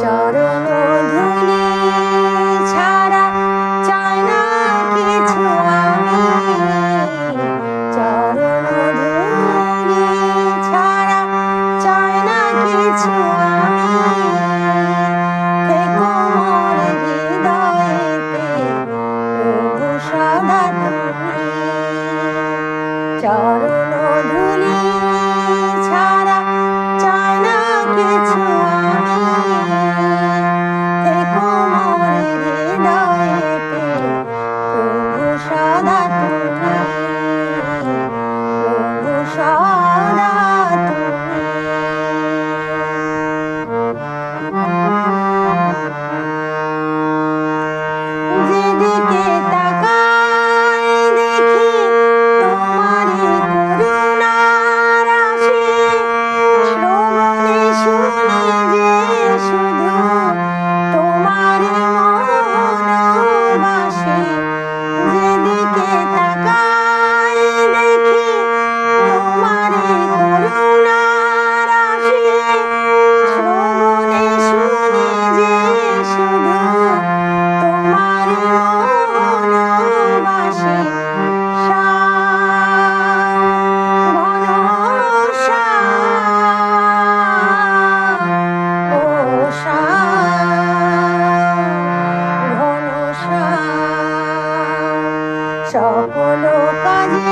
চরণ ধুলি ছাড়া চাই না কিছু আমি। চরণ ধুলি ছাড়া চাই না কিছু আমি। সদা তুমি। চরণ ধুলি Jai Jai সকল কাজে